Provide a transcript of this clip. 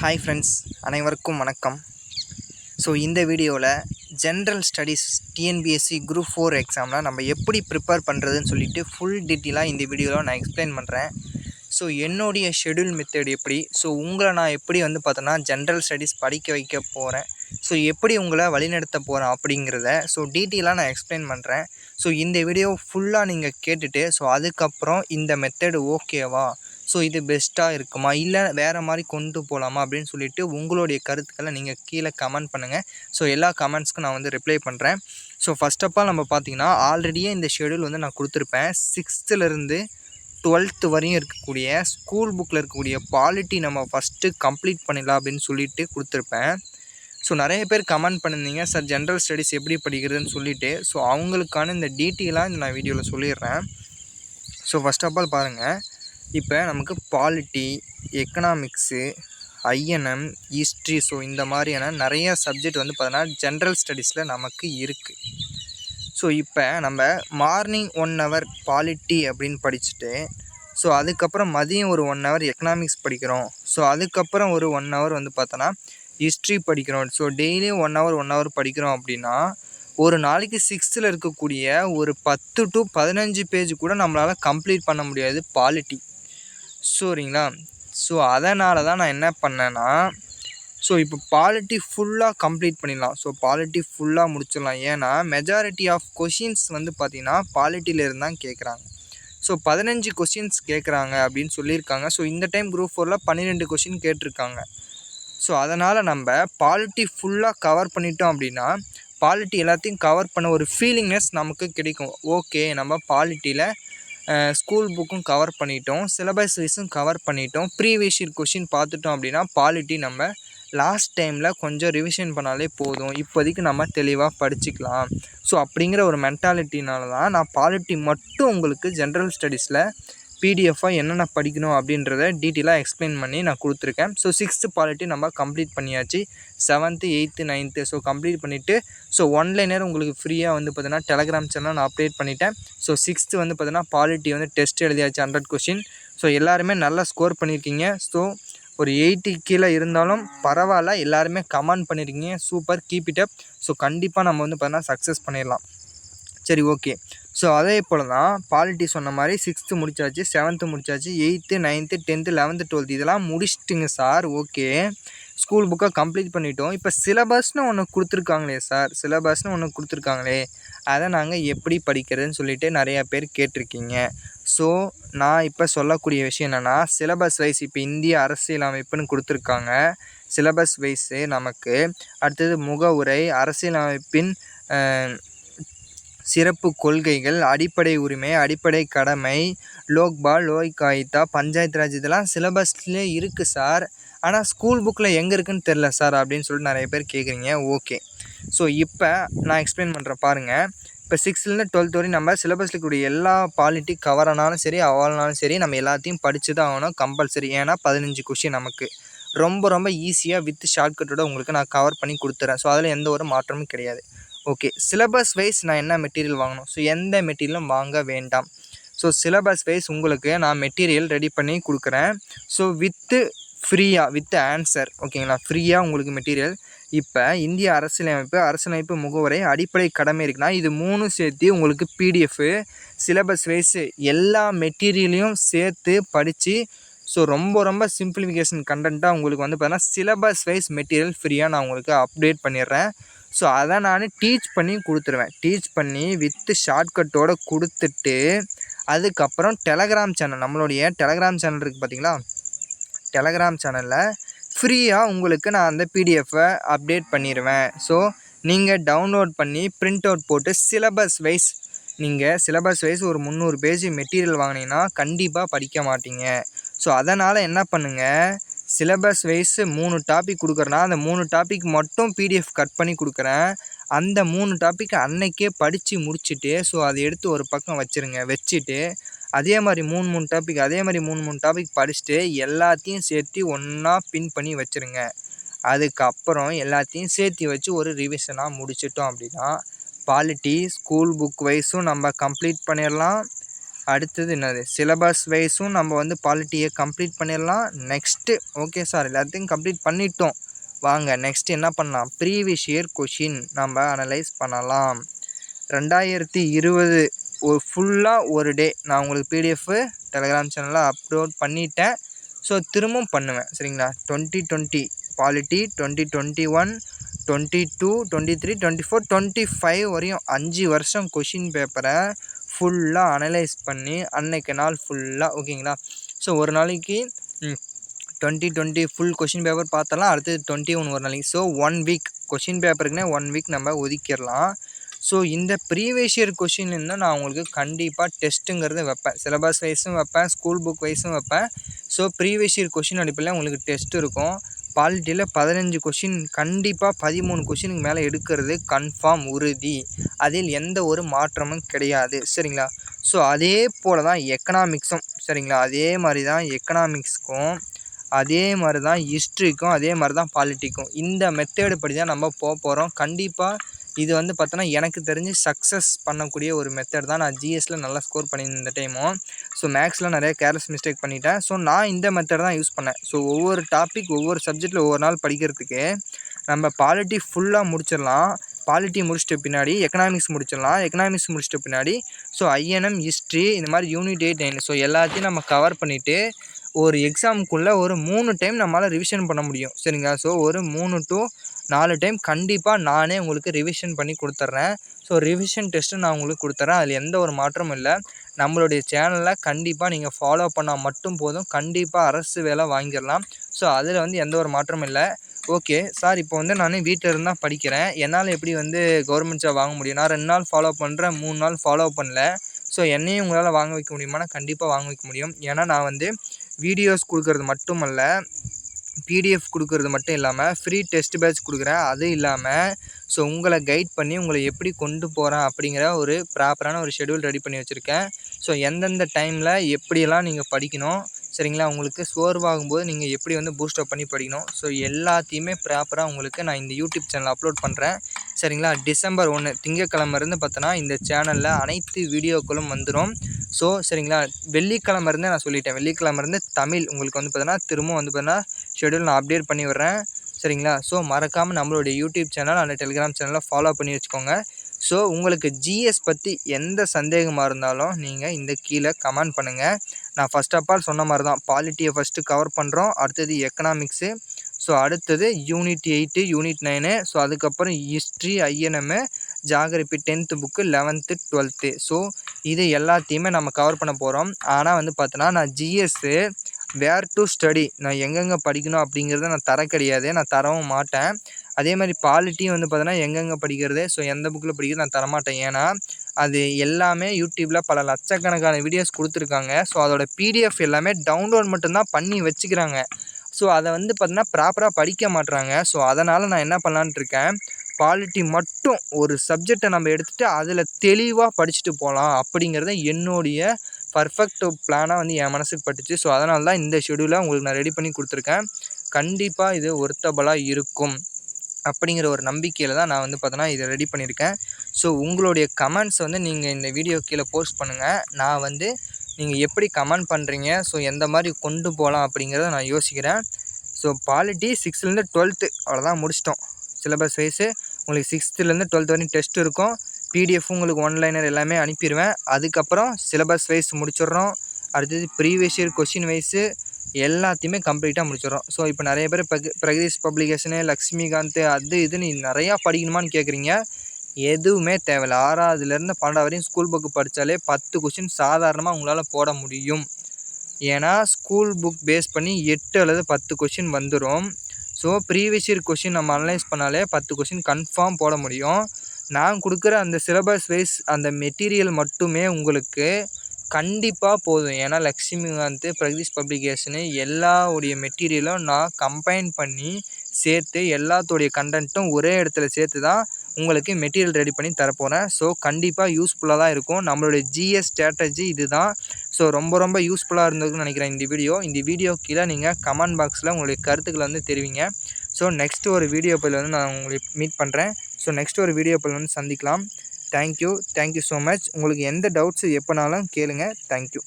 Hi friends அனைவருக்கும் வணக்கம். So இந்த வீடியோவில் general studies TNPSC group four எக்ஸாமில் நம்ம எப்படி ப்ரிப்பேர் பண்ணுறதுன்னு சொல்லிட்டு ஃபுல் டீட்டெயிலாக இந்த வீடியோவில் நான் எக்ஸ்பிளைன் பண்ணுறேன் ஸோ என்னுடைய ஷெடியூல் மெத்தட் எப்படி? ஸோ உங்களை நான் எப்படி வந்து பார்த்தோன்னா ஜென்ரல் ஸ்டடீஸ் படிக்க வைக்க போகிறேன் ஸோ எப்படி உங்களை வழிநடத்த போகிறேன் அப்படிங்கிறத ஸோ டீட்டெயிலாக நான் எக்ஸ்பிளைன் பண்ணுறேன் ஸோ இந்த வீடியோ ஃபுல்லாக நீங்கள் கேட்டுட்டு ஸோ அதுக்கப்புறம் இந்த மெத்தடு ஓகேவா ஸோ இது பெஸ்ட்டாக இருக்குமா? இல்லை வேறு மாதிரி கொண்டு போகலாமா அப்படின்னு சொல்லிட்டு உங்களுடைய கருத்துக்களை நீங்கள் கீழே கமெண்ட் பண்ணுங்கள் ஸோ எல்லா கமெண்ட்ஸ்க்கும் நான் வந்து ரிப்ளை பண்ணுறேன் ஸோ ஃபஸ்ட் ஆஃப் ஆல் நம்ம பார்த்தீங்கன்னா ஆல்ரெடியே இந்த ஷெடியூல் வந்து நான் கொடுத்துருப்பேன். சிக்ஸ்த்துலேருந்து டுவெல்த்து வரையும் இருக்கக்கூடிய ஸ்கூல் புக்கில் இருக்கக்கூடிய பாலிட்டி நம்ம ஃபஸ்ட்டு கம்ப்ளீட் பண்ணிடலாம் அப்படின்னு சொல்லிட்டு கொடுத்துருப்பேன். ஸோ நிறைய பேர் கமெண்ட் பண்ணியிருந்தீங்க. சார் ஜென்ரல் ஸ்டடீஸ் எப்படி படிக்கிறதுன்னு சொல்லிவிட்டு ஸோ அவங்களுக்கான இந்த டீட்டெயிலாக இந்த நான் வீடியோவில் சொல்லிடுறேன். ஸோ ஃபஸ்ட் ஆஃப் ஆல் பாருங்கள் இப்போ நமக்கு polity economics INM history so இந்த மாதிரியான நிறைய சப்ஜெக்ட் வந்து பார்த்தோன்னா ஜென்ரல் ஸ்டடீஸில் நமக்கு இருக்குது ஸோ இப்போ நம்ம மார்னிங் ஒன் ஹவர் பாலிட்டி அப்படின்னு படிச்சுட்டு ஸோ அதுக்கப்புறம் மதியம் ஒரு ஒன் ஹவர் எக்கனாமிக்ஸ் படிக்கிறோம். ஸோ அதுக்கப்புறம் ஒரு ஒன் ஹவர் வந்து பார்த்தோன்னா ஹிஸ்ட்ரி படிக்கிறோம். ஸோ டெய்லியும் ஒன் ஹவர் ஒன் ஹவர் படிக்கிறோம் அப்படின்னா ஒரு நாளைக்கு சிக்ஸ்த்தில் இருக்கக்கூடிய ஒரு பத்து டு பதினஞ்சு பேஜ் கூட நம்மளால் கம்ப்ளீட் பண்ண முடியாது பாலிட்டி சரிங்களா ஸோ அதனால தான் நான் என்ன பண்ணேன்னா ஸோ இப்போ பாலிட்டி ஃபுல்லாக கம்ப்ளீட் பண்ணிடலாம். ஸோ பாலிட்டி ஃபுல்லாக முடிச்சிடலாம். ஏன்னா மெஜாரிட்டி ஆஃப் கொஷின்ஸ் வந்து பார்த்திங்கன்னா பாலிட்டியிலேருந்து தான் கேட்குறாங்க ஸோ பதினஞ்சு கொஷின்ஸ் கேட்குறாங்க அப்படின்னு சொல்லியிருக்காங்க. ஸோ இந்த டைம் குரூப் ஃபோரில் பன்னிரெண்டு கொஷின் கேட்டிருக்காங்க. ஸோ அதனால் நம்ம பாலிட்டி ஃபுல்லாக கவர் பண்ணிட்டோம் அப்படின்னா பாலிட்டி எல்லாத்தையும் கவர் பண்ண ஒரு ஃபீலிங்னஸ் நமக்கு கிடைக்கும். ஓகே நம்ம பாலிட்டியில் ஸ்கூல் புக்கும் கவர் பண்ணிட்டோம். சிலபஸ் வைஸும் கவர் பண்ணிட்டோம். ப்ரீவியஸ் இயர் கொஷின் பார்த்துட்டோம் அப்படின்னா பாலிட்டி நம்ம லாஸ்ட் டைமில் கொஞ்சம் ரிவிஷன் பண்ணாலே போதும். இப்போதைக்கு நம்ம தெளிவாக படிச்சுக்கலாம். ஸோ அப்படிங்கிற ஒரு மென்டாலிட்டினால தான் நான் பாலிட்டி மட்டும் உங்களுக்கு ஜென்ரல் ஸ்டடீஸில் பிடிஎஃபாக என்னென்ன படிக்கணும் அப்படின்றத டீட்டெயிலாக எக்ஸ்பிளைன் பண்ணி நான் கொடுத்துருக்கேன். ஸோ சிக்ஸ்த்து பாலிட்டி நம்ம கம்ப்ளீட் பண்ணியாச்சு. Seventh eighth ninth so complete பண்ணிவிட்டு ஸோ ஒன்லைனர் உங்களுக்கு ஃப்ரீயாக வந்து பார்த்தீங்கன்னா டெலகிராம் சேனல் நான் அப்டேட் பண்ணிட்டேன். ஸோ சிக்ஸ்த்து வந்து பார்த்தீங்கன்னா பாலிட்டி வந்து டெஸ்ட் எழுதியாச்சு ஹண்ட்ரட் கொஷின் ஸோ எல்லாருமே நல்லா ஸ்கோர் பண்ணியிருக்கீங்க ஸோ ஒரு எயிட்டி கீழே இருந்தாலும் பரவாயில்ல. எல்லாருமே கமெண்ட் பண்ணியிருக்கீங்க super keep it up so கண்டிப்பாக நம்ம வந்து பார்த்தீங்கன்னா சக்ஸஸ் பண்ணிடலாம். சரி ஓகே ஸோ அதே போல் தான் பாலிட்டி சொன்ன மாதிரி சிக்ஸ்த்து முடிச்சாச்சு செவன்த்து முடிச்சாச்சு eighth ninth tenth eleventh twelfth இதெல்லாம் முடிச்சிட்டுங்க சார் ஓகே ஸ்கூல் புக்கை கம்ப்ளீட் பண்ணிட்டோம். இப்போ சிலபஸ்னு ஒன்று கொடுத்துருக்காங்களே சார் சிலபஸ்னு ஒன்று கொடுத்துருக்காங்களே அதை நாங்கள் எப்படி படிக்கிறதுன்னு சொல்லிட்டு நிறையா பேர் கேட்டிருக்கீங்க. ஸோ நான் இப்போ சொல்லக்கூடிய விஷயம் என்னென்னா சிலபஸ் வைஸ் இப்போ இந்திய அரசியலமைப்புன்னு கொடுத்துருக்காங்க. சிலபஸ் வைஸு நமக்கு அடுத்தது முகவுரை அரசியலமைப்பின் சிறப்பு கொள்கைகள் அடிப்படை உரிமை அடிப்படை கடமை லோக்பால் லோக் பஞ்சாயத்து ராஜ் இதெல்லாம் சிலபஸ்லேயே இருக்குது சார். ஆனால் ஸ்கூல் புக்கில் எங்கே இருக்குதுன்னு தெரில சார் அப்படின்னு சொல்லிட்டு நிறைய பேர் கேட்குறீங்க ஓகே ஸோ இப்போ நான் எக்ஸ்பிளைன் பண்ணுறேன் பாருங்கள் இப்போ சிக்ஸ்த்துலேருந்து டுவெல்த் வரையும் நம்ம சிலபஸில் இருக்கக்கூடிய எல்லா பாலிட்டி கவர் ஆனாலும் சரி அவால்னாலும் சரி நம்ம எல்லாத்தையும் படித்து தான் ஆகணும் கம்பல்சரி ஏன்னா பதினஞ்சு கொஷின் நமக்கு. ரொம்ப ரொம்ப ஈஸியாக வித் ஷார்ட்கட்டோட உங்களுக்கு நான் கவர் பண்ணி கொடுத்துறேன். ஸோ அதில் எந்த ஒரு மாற்றமும் கிடையாது. ஓகே சிலபஸ் வைஸ் நான் என்ன மெட்டீரியல் வாங்கணும்? ஸோ எந்த மெட்டீரியலும் வாங்க வேண்டாம். ஸோ சிலபஸ் வைஸ் உங்களுக்கு நான் மெட்டீரியல் ரெடி பண்ணி கொடுக்குறேன். ஸோ வித்து ஃப்ரீயாக வித் ஆன்சர் ஓகேங்களா ஃப்ரீயாக உங்களுக்கு மெட்டீரியல் இப்போ இந்திய அரசியலமைப்பு அரசியலமைப்பு முகவரை அடிப்படை கடமை இருக்குன்னா இது மூணு சேர்த்து உங்களுக்கு பிடிஎஃப் சிலபஸ் வைஸு எல்லா மெட்டீரியலையும் சேர்த்து படித்து ஸோ ரொம்ப ரொம்ப சிம்பிளிஃபிகேஷன் கண்டென்ட்டாக உங்களுக்கு வந்து பார்த்தீங்கன்னா சிலபஸ் வைஸ் மெட்டீரியல் ஃப்ரீயாக நான் உங்களுக்கு அப்டேட் பண்ணிடுறேன். ஸோ அதை நான் டீச் பண்ணி கொடுத்துருவேன். டீச் பண்ணி வித்து ஷார்ட்கட்டோடு கொடுத்துட்டு அதுக்கப்புறம் டெலகிராம் சேனல் நம்மளுடைய டெலகிராம் சேனல் இருக்குது பார்த்தீங்களா? டெலகிராம் சேனலில் ஃப்ரீயாக உங்களுக்கு நான் அந்த பிடிஎஃப்பை அப்டேட் பண்ணிடுவேன் ஸோ நீங்கள் டவுன்லோட் பண்ணி ப்ரிண்ட் அவுட் போட்டு சிலபஸ் வைஸ் நீங்கள் சிலபஸ் வைஸ் ஒரு முந்நூறு பேஜ் மெட்டீரியல் வாங்கினீங்கன்னா கண்டிப்பாக படிக்க மாட்டீங்க. ஸோ அதனால் என்ன பண்ணுங்கள் சிலபஸ் வைஸு மூணு டாபிக் கொடுக்குறேன்னா அந்த மூணு டாபிக் மட்டும் பிடிஎஃப் கட் பண்ணி கொடுக்குறேன். அந்த மூணு டாபிக் அன்னைக்கே படித்து முடிச்சுட்டு ஸோ அதை எடுத்து ஒரு பக்கம் வச்சுருங்க வச்சுட்டு அதே மாதிரி மூணு மூணு டாபிக் அதே மாதிரி மூணு மூணு டாபிக் படிச்சுட்டு எல்லாத்தையும் சேர்த்து ஒன்றா பின் பண்ணி வச்சுருங்க. அதுக்கப்புறம் எல்லாத்தையும் சேர்த்து வச்சு ஒரு ரிவிஷனாக முடிச்சிட்டோம் அப்படின்னா பாலிட்டி ஸ்கூல் புக் வைஸும் நம்ம கம்ப்ளீட் பண்ணிடலாம். அடுத்தது என்னது? சிலபஸ் வைஸும் நம்ம வந்து பாலிட்டியை கம்ப்ளீட் பண்ணிடலாம். நெக்ஸ்ட்டு ஓகே சார் எல்லாத்தையும் கம்ப்ளீட் பண்ணிட்டோம். வாங்க நெக்ஸ்ட் என்ன பண்ணலாம்? ப்ரீவியஸ் இயர் கொஷின் நம்ம அனலைஸ் பண்ணலாம். ரெண்டாயிரத்தி இருபது ஒரு ஃபுல்லாக ஒரு டே நான் உங்களுக்கு பிடிஎஃப் டெலகிராம் சேனலில் அப்லோட் பண்ணிட்டேன். ஸோ திரும்பவும் பண்ணுவேன். சரிங்களா? Twenty twenty polity twenty twenty one twenty two twenty three twenty four twenty five வரையும் அஞ்சு வருஷம் கொஷின் பேப்பரை ஃபுல்லாக அனலைஸ் பண்ணி அன்னைக்கு நாள் ஃபுல்லாக ஓகேங்களா ஸோ ஒரு நாளைக்கு twenty twenty full question paper பார்த்தலாம் அடுத்து டுவெண்ட்டி ஒன் ஒரு நாளைக்கு. ஸோ ஒன் வீக் கொஷின் பேப்பருக்குனே ஒன் வீக் நம்ம ஒதுக்கிடலாம். ஸோ இந்த ப்ரீவியஸ் இயர் கொஷின் இருந்தால் நான் உங்களுக்கு கண்டிப்பாக டெஸ்ட்டுங்கிறத வைப்பேன். சிலபஸ் வைஸும் வைப்பேன் ஸ்கூல் புக் வைஸும் வைப்பேன். ஸோ ப்ரீவியஸ் இயர் கொஷின் அடிப்படையில் உங்களுக்கு டெஸ்ட் இருக்கும். பாலிட்டியில் பதினஞ்சு கொஷின் கண்டிப்பாக பதிமூணு கொஷினுக்கு மேலே எடுக்கிறது கன்ஃபார்ம் உறுதி. அதில் எந்த ஒரு மாற்றமும் கிடையாது. சரிங்களா? ஸோ அதே போல் தான் எக்கனாமிக்ஸும் சரிங்களா? அதே மாதிரி தான் எக்கனாமிக்ஸ்க்கும் அதே மாதிரி தான் ஹிஸ்ட்ரிக்கும் அதே மாதிரி தான் பாலிட்டிக்கும் இந்த மெத்தேடு படி தான் நம்ம போக போகிறோம் கண்டிப்பாக இது வந்து பார்த்தோன்னா எனக்கு தெரிஞ்சு சக்ஸஸ் பண்ணக்கூடிய ஒரு மெத்தட் தான். நான் ஜிஎஸ்சில் நல்லா ஸ்கோர் பண்ணியிருந்தேன் இந்த டைமும் ஸோ மேக்ஸில் நிறைய கேர்லெஸ் மிஸ்டேக் பண்ணிட்டேன். ஸோ நான் இந்த மெத்தட் தான் யூஸ் பண்ணேன். ஸோ ஒவ்வொரு டாபிக் ஒவ்வொரு சப்ஜெக்ட்டில் ஒவ்வொரு நாள் படிக்கிறதுக்கு நம்ம பாலிட்டி ஃபுல்லாக முடிச்சிடலாம். பாலிட்டி முடிச்சிட்ட பின்னாடி எக்கனாமிக்ஸ் முடிச்சிடலாம். எக்கனாமிக்ஸ் முடிச்சிட்ட பின்னாடி ஸோ ஐஎன்எம் ஹிஸ்ட்ரி இந்த மாதிரி யூனிட் எயிட் நைன் ஸோ எல்லாத்தையும் நம்ம கவர் பண்ணிவிட்டு ஒரு எக்ஸாமுக்குள்ளே ஒரு மூணு டைம் நம்மளால் ரிவிஷன் பண்ண முடியும். சரிங்களா? ஸோ ஒரு மூணு டு நாலு டைம் கண்டிப்பாக நானே உங்களுக்கு ரிவிஷன் பண்ணி கொடுத்துட்றேன் ஸோ ரிவிஷன் டெஸ்ட்டு நான் உங்களுக்கு கொடுத்துட்றேன் அதில் எந்த ஒரு மாற்றமும் இல்லை. நம்மளுடைய சேனலில் கண்டிப்பாக நீங்கள் ஃபாலோ பண்ணால் மட்டும் போதும். கண்டிப்பாக அரசு வேலை வாங்கிடலாம். ஸோ அதில் வந்து எந்த ஒரு மாற்றமும் இல்லை. ஓகே சார் இப்போ வந்து நான் வீட்டில் இருந்தால் படிக்கிறேன். என்னால் எப்படி வந்து கவர்மெண்ட் ஜாப் வாங்க முடியும்? நான் ரெண்டு நாள் ஃபாலோ பண்ணுறேன் மூணு நாள் ஃபாலோ பண்ணல. ஸோ என்னையும் உங்களால் வாங்க வைக்க முடியுமானா கண்டிப்பாக வாங்க வைக்க முடியும். ஏன்னா நான் வந்து வீடியோஸ் கொடுக்கறது மட்டுமல்ல. பிடிஎஃப் கொடுக்கறது மட்டும் இல்லாமல் ஃப்ரீ டெஸ்ட் பேட்ச் கொடுக்குறேன். அதுவும் இல்லாமல் ஸோ உங்களை கைட் பண்ணி உங்களை எப்படி கொண்டு போகிறேன் அப்படிங்கிற ஒரு ப்ராப்பரான ஒரு ஷெடியூல் ரெடி பண்ணி வச்சுருக்கேன். ஸோ எந்தெந்த டைமில் எப்படியெல்லாம் நீங்கள் படிக்கணும் சரிங்களா? உங்களுக்கு சோர்வாகும்போது நீங்கள் எப்படி வந்து பூஸ்டப் பண்ணி படிக்கணும். ஸோ எல்லாத்தையுமே ப்ராப்பராக உங்களுக்கு நான் இந்த யூடியூப் சேனல் அப்லோட் பண்ணுறேன் சரிங்களா? டிசம்பர் ஒன்று திங்கக்கிழமருந்து பார்த்தோன்னா இந்த சேனலில் அனைத்து வீடியோக்களும் வந்துடும் ஸோ சரிங்களா? வெள்ளிக்கிழமருந்து நான் சொல்லிட்டேன். வெள்ளிக்கிழமருந்து தமிழ் உங்களுக்கு வந்து பார்த்தோன்னா திரும்ப வந்து பார்த்தீங்கன்னா ஷெடியூல் நான் அப்டேட் பண்ணி விட்றேன். சரிங்களா? ஸோ மறக்காமல் நம்மளுடைய யூடியூப் சேனல் அந்த டெலிகிராம் சேனலை ஃபாலோ பண்ணி வச்சுக்கோங்க. ஸோ உங்களுக்கு ஜிஎஸ் பற்றி எந்த சந்தேகமாக இருந்தாலும் நீங்கள் இந்த கீழே கமெண்ட் பண்ணுங்கள் நான் ஃபஸ்ட் ஆஃப் ஆல் சொன்ன மாதிரி தான் பாலிட்டியை ஃபஸ்ட்டு கவர் பண்ணுறோம் அடுத்தது எக்கனாமிக்ஸு ஸோ அடுத்தது unit eight unit nine so அதுக்கப்புறம் history INM geography tenth book eleventh twelfth so இது எல்லாத்தையுமே நம்ம கவர் பண்ண போகிறோம் ஆனால் வந்து பார்த்தோன்னா நான் ஜிஎஸ்ஸு வேர் டு ஸ்டடி நான் எங்கெங்கே படிக்கணும் அப்படிங்கிறத நான் தர கிடையாது. நான் தரவும் மாட்டேன். அதே மாதிரி பாலிட்டியும் வந்து பார்த்தோன்னா எங்கெங்கே படிக்கிறது ஸோ எந்த புக்கில் படிக்கிறது நான் தரமாட்டேன். ஏன்னா அது எல்லாமே யூடியூப்பில் பல லட்சக்கணக்கான வீடியோஸ் கொடுத்துருக்காங்க. ஸோ அதோட பிடிஎஃப் எல்லாமே டவுன்லோட் மட்டும்தான் பண்ணி வச்சுக்கிறாங்க. ஸோ அதை வந்து பார்த்தீங்கன்னா ப்ராப்பராக படிக்க மாட்டுறாங்க ஸோ அதனால் நான் என்ன பண்ணலான்ட்டு இருக்கேன் பாலிட்டி மட்டும் ஒரு சப்ஜெக்டை நம்ம எடுத்துகிட்டு அதில் தெளிவாக படிச்சுட்டு போகலாம் அப்படிங்கிறத என்னுடைய பர்ஃபெக்ட் பிளானாக வந்து என் மனசுக்கு பட்டுச்சு. ஸோ அதனால தான் இந்த ஷெடியூலை உங்களுக்கு நான் ரெடி பண்ணி கொடுத்துருக்கேன். கண்டிப்பாக இது ஒர்த்தபலாக இருக்கும். அப்படிங்கிற ஒரு நம்பிக்கையில் தான் நான் வந்து பார்த்தோன்னா இதை ரெடி பண்ணியிருக்கேன். ஸோ உங்களுடைய கமெண்ட்ஸ் வந்து நீங்கள் இந்த வீடியோ கீழே போஸ்ட் பண்ணுங்கள் நான் வந்து நீங்கள் எப்படி கமெண்ட் பண்ணுறீங்க ஸோ எந்த மாதிரி கொண்டு போகலாம் அப்படிங்கிறத நான் யோசிக்கிறேன். ஸோ பாலிட்டி சிக்ஸ்த்துலேருந்து டுவெல்த்து அவ்வளோதான் முடிச்சிட்டோம். சிலபஸ் வைஸு உங்களுக்கு சிக்ஸ்த்துலேருந்து டுவெல்த் வரையும் டெஸ்ட் இருக்கும். பிடிஎஃப் உங்களுக்கு ஒன்லைனர் எல்லாமே அனுப்பிடுவேன் அதுக்கப்புறம் சிலபஸ் வைஸ் முடிச்சிடுறோம். அடுத்தது ப்ரீவியஸ் இயர் கொஷின் வைஸு எல்லாத்தையுமே கம்ப்ளீட்டாக முடிச்சிடுறோம். ஸோ இப்போ நிறைய பேர் பிரக பிரகதீஷ் பப்ளிகேஷனு லக்ஷ்மிகாந்த் அது இதுன்னு நிறையா படிக்கணுமான்னு கேட்குறீங்க எதுவுமே தேவையில்ல ஆறாவதுலேருந்து பன்னெண்டாவது வரையும் ஸ்கூல் புக்கு படித்தாலே பத்து கொஷின் சாதாரணமாக உங்களால் போட முடியும். ஏன்னா ஸ்கூல் புக் பேஸ் பண்ணி எட்டு அல்லது பத்து கொஷின் வந்துடும் ஸோ ப்ரீவியஸ் இயர் கொஷின் நம்ம அனலைஸ் பண்ணாலே பத்து கொஷின் கன்ஃபார்ம் போட முடியும். நான் கொடுக்குற அந்த சிலபஸ் வைஸ் அந்த மெட்டீரியல் மட்டுமே உங்களுக்கு கண்டிப்பாக போதும். ஏன்னா லக்ஷ்மிகாந்த் பிரகதீஷ் பப்ளிகேஷனு எல்லாவுடைய மெட்டீரியலும் நான் கம்பைன் பண்ணி சேர்த்து எல்லாத்தோடைய கண்டென்ட்டும் ஒரே இடத்துல சேர்த்து தான் உங்களுக்கு மெட்டீரியல் ரெடி பண்ணி தரப்போகிறேன் ஸோ கண்டிப்பாக யூஸ்ஃபுல்லாக தான் இருக்கும். நம்மளுடைய ஜிஎஸ் ஸ்ட்ராட்டஜி இது தான் ஸோ ரொம்ப ரொம்ப யூஸ்ஃபுல்லாக இருந்ததுன்னு நினைக்கிறேன் இந்த வீடியோ இந்த வீடியோ கீழே நீங்கள் கமெண்ட் பாக்ஸில் உங்களுடைய கருத்துக்களை வந்து தெரிவிங்க. ஸோ நெக்ஸ்ட் ஒரு வீடியோ பதில் வந்து நான் உங்களை மீட் பண்ணுறேன் ஸோ நெக்ஸ்ட் ஒரு வீடியோ பதில் வந்து சந்திக்கலாம். தேங்க்யூ தேங்க்யூ ஸோ மச் உங்களுக்கு எந்த டவுட்ஸு எப்போனாலும் கேளுங்கள் தேங்க்யூ